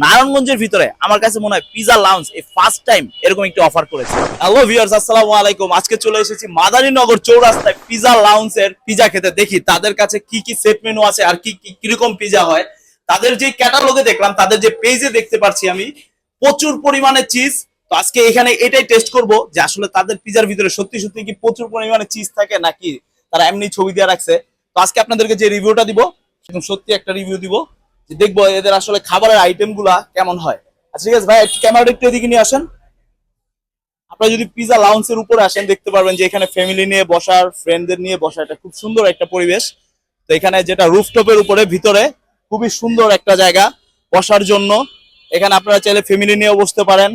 নারায়ণগঞ্জের ভিতরে আমার কাছে মনে হয় পিজা লাউঞ্জ এই ফার্স্ট টাইম এরকম একটি অফার করেছে। হ্যালো ভিউয়ার্স আসসালামু আলাইকুম। আজকে চলে এসেছি মাদারীনগর চৌরাস্তায় পিজা লাউঞ্জের পিজা খেতে। দেখি তাদের কাছে কি কি সেট মেনু আছে আর কি কি কীরকম পিজা হয়। তাদের যে ক্যাটালগে দেখলাম, তাদের যে পেজে দেখতে পাচ্ছি আমি, প্রচুর পরিমাণে চিজ তো আজকে এখানে এটাই টেস্ট করব যে আসলে তাদের পিজার ভিতরে সত্যি সত্যি কি প্রচুর পরিমাণে চিজ থাকে নাকি তারা এমনি ছবি দিয়ে রাখছে। তো আজকে আপনাদেরকে যে রিভিউটা দিব সত্যি একটা রিভিউ দিব। দেখব এদের আসলে খাবারের আইটেমগুলা কেমন হয়। আচ্ছা ঠিক আছে, ভাই ক্যামেরাটা একটু এদিকে নিয়ে আসেন। আপনারা যদি পিজা লাউন্সের উপরে আসেন, দেখতে পারবেন যে এখানে ফ্যামিলি নিয়ে বসার ফ্রেন্ডদের নিয়ে বসা এটা খুব সুন্দর একটা পরিবেশ। তো এখানে যেটা রুফটপের উপরে, ভিতরে খুবই সুন্দর একটা জায়গা বসার জন্য। এখানে আপনারা চাইলে ফ্যামিলি নিয়েও বসতে পারেন।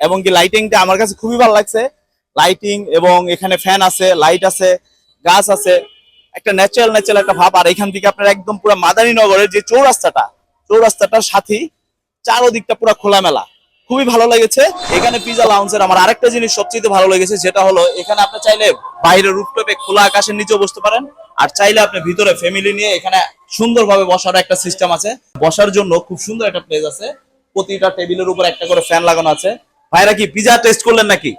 এবং কি লাইটিংটা আমার কাছে খুবই ভালো লাগছে। লাইটিং এবং এখানে ফ্যান আছে লাইট আছে, গাছ আছে। একটা ন্যাচারাল ন্যাচারাল একটা ভাব। আর এখান থেকে আপনার একদম পুরো মাদারীনগরের যে চৌরাস্তাটা চৌরাস্তাটার সাথেই চারোদিকটা পুরো খোলামেলা। খুবই ভালো লেগেছে। এখানে পিজা লাউন্সের আমার আরেকটা জিনিস সবচেয়ে ভালো লেগেছে যেটা হলো এখানে আপনি চাইলে বাইরে রুফটপে খোলা আকাশের নিচেও বসতে পারেন আর চাইলে আপনি ভিতরে ফ্যামিলি নিয়ে এখানে সুন্দরভাবে বসার একটা সিস্টেম আছে। বসার জন্য খুব সুন্দর একটা প্লেস আছে। প্রতিটা টেবিলের উপর একটা করে ফ্যান লাগানো আছে। ভাইরা কি পিজা টেস্ট করলেন নাকি?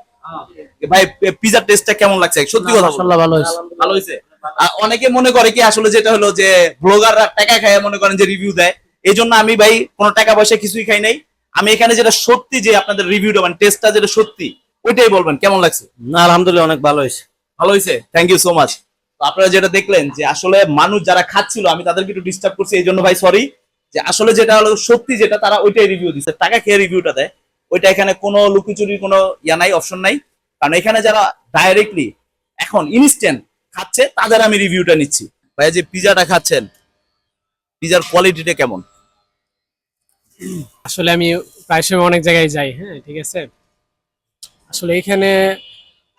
ভাই পিজা টেস্টটা কেমন লাগছে? সত্যি কথা মাশাআল্লাহ ভালো হয়েছে। ভালো হয়েছে। আর অনেকে মনে করে কি আসলে যেটা হলো যে ব্লগাররা টাকা খায় মনে করেন যে রিভিউ দেয়। এই জন্য আমি ভাই কোনো টাকা পয়সা কিছুই খাই নাই। আমি এখানে যেটা সত্যি যে আপনাদের রিভিউটা মানে টেস্টটা যেটা সত্যি ওইটাই বলবেন। কেমন লাগছে? না আলহামদুলিল্লাহ অনেক ভালো হয়েছে। ভালো হয়েছে? থ্যাংক ইউ সো মাচ আপনারা যেটা দেখলেন যে আসলে মানুষ যারা খাচ্ছিল আমি তাদেরকে একটু ডিস্টার্ব করছি এই জন্য ভাই সরি যে আসলে যেটা হলো সত্যি যেটা তারা ওইটাই রিভিউ দিচ্ছে টাকা খেয়ে রিভিউটা দেয়। ওইটা এখানে কোনো লুকিচুরির কোনো ইয়া নাই অপশন নাই। কারণ এখানে যারা ডাইরেক্টলি এখন ইনস্ট্যান্ট খাচ্ছে তাদের আমি রিভিউটা নিচ্ছি। ভাই যে পিজাটা খাচ্ছেন পিজার কোয়ালিটিটা কেমন? আসলে আমি প্রায় সময় অনেক জায়গায় যাই হ্যাঁ ঠিক আছে? আসলে এখানে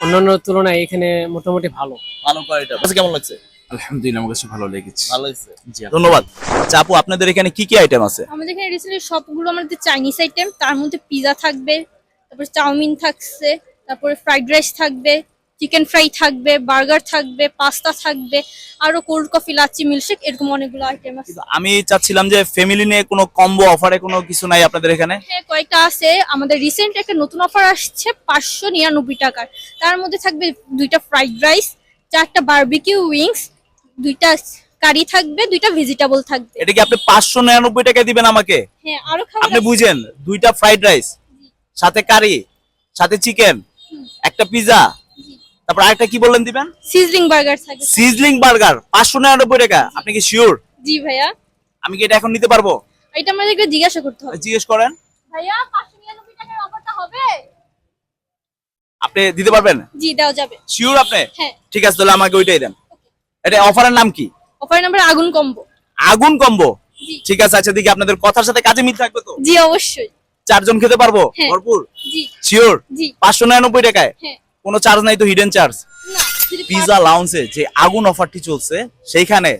অন্যান্য তুলনায় এখানে মোটামুটি ভালো। ভালো কোয়ালিটি কেমন লাগছে? আলহামদুলিল্লাহ আমার কাছে ভালো লেগেছে। ভালো হয়েছে ধন্যবাদ। আচ্ছা আপু আপনাদের এখানে কি কি আইটেম আছে? আমাদের এখানে রিসেন্টলি সবগুলো আমাদের চাইনিজ আইটেম তার মধ্যে পিজা থাকবে তারপর চাউমিন থাকছে তারপরে ফ্রাইড রাইস থাকবে চিকেন ফ্রাই থাকবে বার্গার থাকবে পাস্তা থাকবে আরও কোল্ড কফি লাচ্ছি মিল্কশেক এরকম অনেকগুলো আইটেম আছে। আমি চাচ্ছিলাম যে ফ্যামিলি নিয়ে কোনো কম্বো অফারে কোনো কিছু নাই আপনাদের এখানে? হ্যাঁ কয়েকটা আছে। আমাদের রিসেন্ট একটা নতুন অফার আসছে পাঁচশো নিরানব্বই টাকার। তার মধ্যে থাকবে দুইটা ফ্রাইড রাইস চারটা বারবিকিউ উইংস দুইটা কারি থাকবে দুইটা ভেজিটেবল থাকবে। এটা কি আপনি পাঁচশো নিরানব্বই টাকা দিবেন আমাকে? হ্যাঁ আরও খাবার আপনি বুঝেন দুইটা ফ্রাইড রাইস সাথে কারি সাথে চিকেন একটা পিজা তারপর আরেকটা কি বললেন দিবেন? সিজলিং বার্গার সিজলিং বার্গার পাঁচশো নিরানব্বই টাকা। আপনি কি শিওর জি ভাইয়া। আমি কি এটা এখন নিতে পারব? এটা আমাদেরকে জিজ্ঞাসা করতে হবে। জিজ্ঞেস করেন। ভাইয়া পাঁচশো নিরানব্বই টাকার অফারটা হবে? আপনি দিতে পারবেন? জি দেওয়া যাবে। শিওর আপনি? হ্যাঁ। ঠিক আছে তাহলে আমাকে ওইটাই দেন। এটা অফারের নাম কি? Offer number Agun combo. Agun combo? জি। ঠিক আছে আচ্ছা দেখি আপনাদের কথার সাথে কাজে মিল থাকবে তো? জি অবশ্যই। চারজন খেতে পারব? হ্যাঁ। ভরপুর? জি। শিওর জি। পাঁচশো নিরানব্বই টাকায়? হ্যাঁ। কোনো চার্জ নাই তো হিডেন চার্জ পিজা লাউন্সে যে আগুন অফারটি চলছে সেইখানে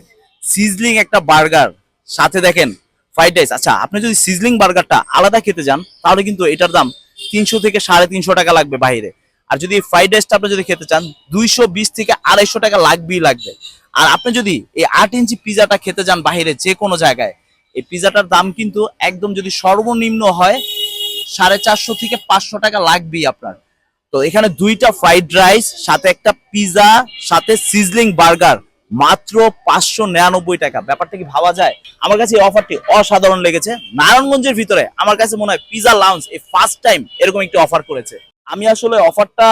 সিজলিং একটা বার্গার সাথে দেখেন ফ্রাইড রাইস আচ্ছা আপনি যদি সিজলিং বার্গারটা আলাদা খেতে যান তাহলে কিন্তু এটার দাম তিনশো থেকে সাড়ে তিনশো টাকা লাগবে বাইরে। আর যদি ফ্রাইড রাইসটা আপনি যদি খেতে চান দুইশো বিশ থেকে আড়াইশো টাকা লাগবেই লাগবে। আর আপনি যদি এই আট ইঞ্চি পিজাটা খেতে যান বাইরে যে কোনো জায়গায় এই পিজাটার দাম কিন্তু একদম যদি সর্বনিম্ন হয় সাড়ে চারশো থেকে পাঁচশো টাকা লাগবেই আপনার। তো এখানে দুইটা ফ্রাইড রাইস সাথে একটা পিজা সাথে সিজলিং বার্গার মাত্র পাঁচশো নিরানব্বই টাকা। ব্যাপারটা কি ভাবা যায়? আমার কাছে এই অফারটি অসাধারণ লেগেছে। নারায়ণগঞ্জের ভিতরে আমার কাছে মনে হয় পিজা লাউন্স এই ফার্স্ট টাইম এরকম একটি অফার করেছে। আমি আসলে অফারটা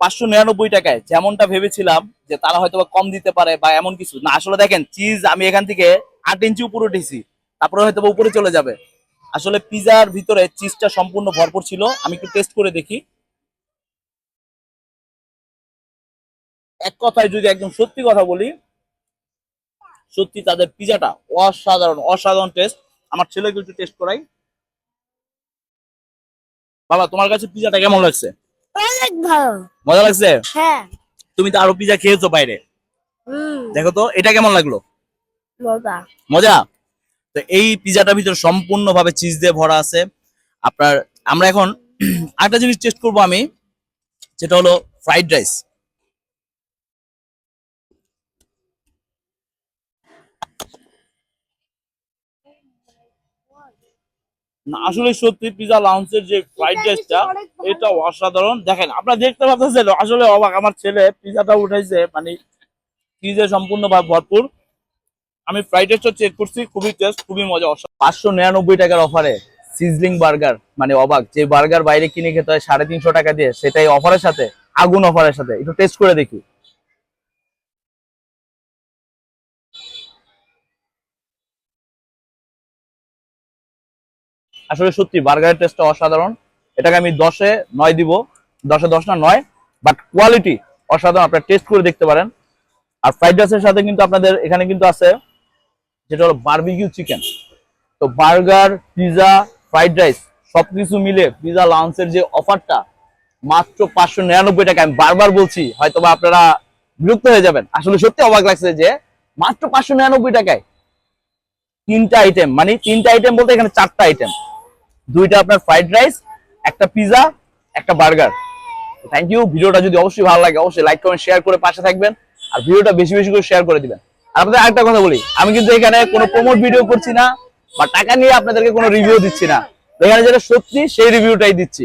পাঁচশো নিরানব্বই টাকায় যেমনটা ভেবেছিলাম যে তারা হয়তো কম দিতে পারে বা এমন কিছু। না, আসলে দেখেন চিজ আমি এখান থেকে আট ইঞ্চি উপরে উঠেছি, তারপরে হয়তো উপরে চলে যাবে। আসলে পিজার ভিতরে চিজটা সম্পূর্ণ ভরপুর ছিল। আমি একটু টেস্ট করে দেখি। এক কথায় যদি একদম সত্যি কথা বলি সত্যি তাদের পিজাটা অসাধারণ অসাধারণ টেস্ট আমার ছেলেকে একটু টেস্ট করাই। বাবা তোমার কাছে পিজাটা কেমন লাগছে? অনেক ভালো। মজা লাগছে? হ্যাঁ। তুমি তো আরও পিজা খেয়েছো বাইরে। হুম। দেখো তো এটা কেমন লাগল? মজা। মজা? তো এই পিজাটার ভিতরে সম্পূর্ণভাবে চিজ দিয়ে ভরা আছে। আপনার আমরা এখন আরেকটা জিনিস টেস্ট করব আমি যেটা হলো ফ্রাইড রাইস আসলে সত্যি পিজা লাউন্সের যে ফ্রাইড রাইসটা এটা অসাধারণ। দেখেন আপনারা দেখতে পাচ্ছেন আসলে অবাক আমার ছেলে পিজাটা উঠাইছে মানে চিজে সম্পূর্ণভাবে ভরপুর। আমি ফ্রাইড রাইসটা চেক করছি খুবই টেস্ট খুবই মজা পাঁচশো নিরানব্বই টাকার অফারে সিজলিং বার্গার মানে অবাক যে বার্গার বাইরে কিনে খেতে হয় সাড়ে তিনশো টাকা দিয়ে সেটাই অফারের সাথে আগুন অফারের সাথে একটু টেস্ট করে দেখি। আসলে সত্যি বার্গারের টেস্টটা অসাধারণ। এটাকে আমি দশে নয় দিব। দশে দশ না, নয়। বাট কোয়ালিটি অসাধারণ, আপনারা টেস্ট করে দেখতে পারেন। আর ফ্রাইড রাইসের সাথে কিন্তু আপনাদের এখানে কিন্তু আছে, যেটা হলো বার্বিকিউ চিকেন তো বার্গার পিজা ফ্রাইড রাইস সবকিছু মিলে পিজা লাউন্সের যে অফারটা মাত্র পাঁচশো নিরানব্বই টাকা আমি বারবার বলছি হয়তো বা আপনারা বিরক্ত হয়ে যাবেন। আসলে সত্যি অবাক লাগছে যে, মাত্র পাঁচশো নিরানব্বই টাকায় তিনটা আইটেম মানে তিনটা আইটেম বলতে এখানে চারটা আইটেম দুইটা আপনার ফ্রাইড রাইস একটা পিজা একটা বার্গার থ্যাংক ইউ ভিডিওটা যদি অবশ্যই ভালো লাগে, অবশ্যই লাইক করেন শেয়ার করে পাশে থাকবেন আর ভিডিওটা বেশি বেশি করে শেয়ার করে দিবেন। আপনাদের আরেকটা কথা বলি, আমি কিন্তু এখানে কোনো প্রমোট ভিডিও করছি না বা টাকা নিয়ে আপনাদেরকে কোনো রিভিউ দিচ্ছি না। এখানে যেটা সত্যি, সেই রিভিউটাই দিচ্ছি।